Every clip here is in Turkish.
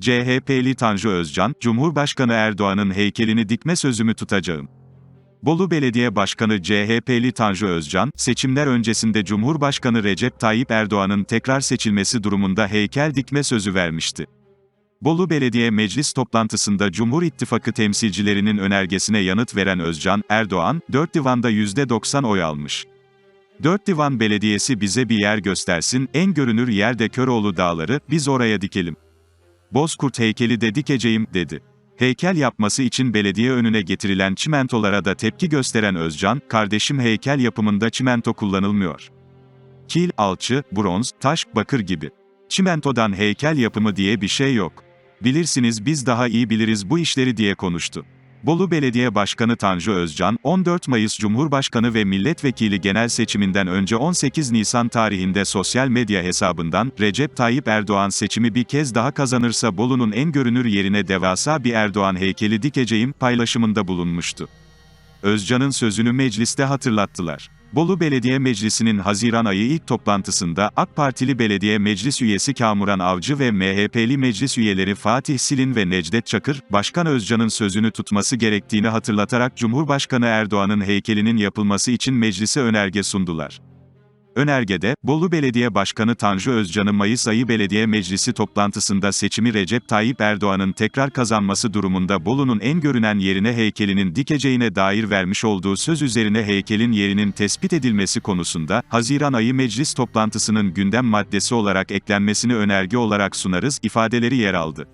CHP'li Tanju Özcan, Cumhurbaşkanı Erdoğan'ın heykelini dikme sözümü tutacağım. Bolu Belediye Başkanı CHP'li Tanju Özcan, seçimler öncesinde Cumhurbaşkanı Recep Tayyip Erdoğan'ın tekrar seçilmesi durumunda heykel dikme sözü vermişti. Bolu Belediye Meclis toplantısında Cumhur İttifakı temsilcilerinin önergesine yanıt veren Özcan, Erdoğan, 4 divanda %90 oy almış. 4 divan belediyesi bize bir yer göstersin, en görünür yerde Köroğlu Dağları, biz oraya dikelim. Bozkurt heykeli de dikeceğim, dedi. Heykel yapması için belediye önüne getirilen çimentolara da tepki gösteren Özcan, kardeşim heykel yapımında çimento kullanılmıyor. Kil, alçı, bronz, taş, bakır gibi. Çimentodan heykel yapımı diye bir şey yok. Bilirsiniz biz daha iyi biliriz bu işleri diye konuştu. Bolu Belediye Başkanı Tanju Özcan, 14 Mayıs Cumhurbaşkanı ve Milletvekili genel seçiminden önce 18 Nisan tarihinde sosyal medya hesabından, Recep Tayyip Erdoğan seçimi bir kez daha kazanırsa Bolu'nun en görünür yerine devasa bir Erdoğan heykeli dikeceğim paylaşımında bulunmuştu. Özcan'ın sözünü mecliste hatırlattılar. Bolu Belediye Meclisi'nin Haziran ayı ilk toplantısında AK Partili Belediye Meclis Üyesi Kamuran Avcı ve MHP'li meclis üyeleri Fatih Silin ve Necdet Çakır, Başkan Özcan'ın sözünü tutması gerektiğini hatırlatarak Cumhurbaşkanı Erdoğan'ın heykelinin yapılması için meclise önerge sundular. Önergede, Bolu Belediye Başkanı Tanju Özcan'ı Mayıs ayı belediye meclisi toplantısında seçimi Recep Tayyip Erdoğan'ın tekrar kazanması durumunda Bolu'nun en görünen yerine heykelinin dikeceğine dair vermiş olduğu söz üzerine heykelin yerinin tespit edilmesi konusunda, Haziran ayı meclis toplantısının gündem maddesi olarak eklenmesini önerge olarak sunarız, ifadeleri yer aldı.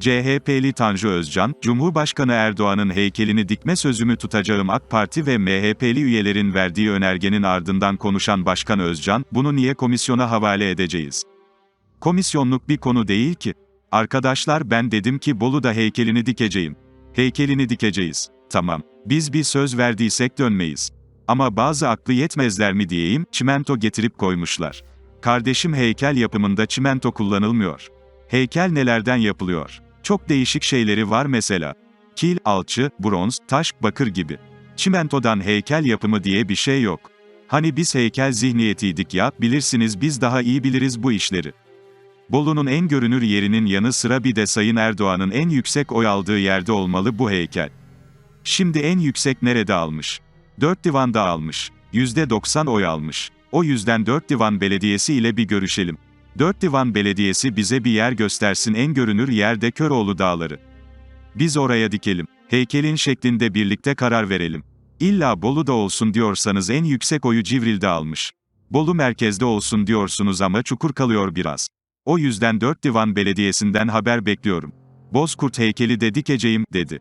CHP'li Tanju Özcan, Cumhurbaşkanı Erdoğan'ın heykelini dikme sözümü tutacağım AK Parti ve MHP'li üyelerin verdiği önergenin ardından konuşan Başkan Özcan, bunu niye komisyona havale edeceğiz? Komisyonluk bir konu değil ki. Arkadaşlar ben dedim ki Bolu'da heykelini dikeceğim. Heykelini dikeceğiz. Tamam. Biz bir söz verdiysek dönmeyiz. Ama bazı aklı yetmezler mi diyeyim, çimento getirip koymuşlar. Kardeşim heykel yapımında çimento kullanılmıyor. Heykel nelerden yapılıyor? Çok değişik şeyleri var mesela. Kil, alçı, bronz, taş, bakır gibi. Çimentodan heykel yapımı diye bir şey yok. Hani biz heykel zihniyetiydik ya, bilirsiniz biz daha iyi biliriz bu işleri. Bolu'nun en görünür yerinin yanı sıra bir de Sayın Erdoğan'ın en yüksek oy aldığı yerde olmalı bu heykel. Şimdi en yüksek nerede almış? 4 divanda almış. %90 oy almış. O yüzden 4 divan belediyesi ile bir görüşelim. 4 divan belediyesi bize bir yer göstersin en görünür yerde Köroğlu Dağları. Biz oraya dikelim. Heykelin şeklinde birlikte karar verelim. İlla Bolu'da olsun diyorsanız en yüksek oyu Civril'de almış. Bolu merkezde olsun diyorsunuz ama çukur kalıyor biraz. O yüzden 4 divan belediyesinden haber bekliyorum. Bozkurt heykeli de dikeceğim, dedi.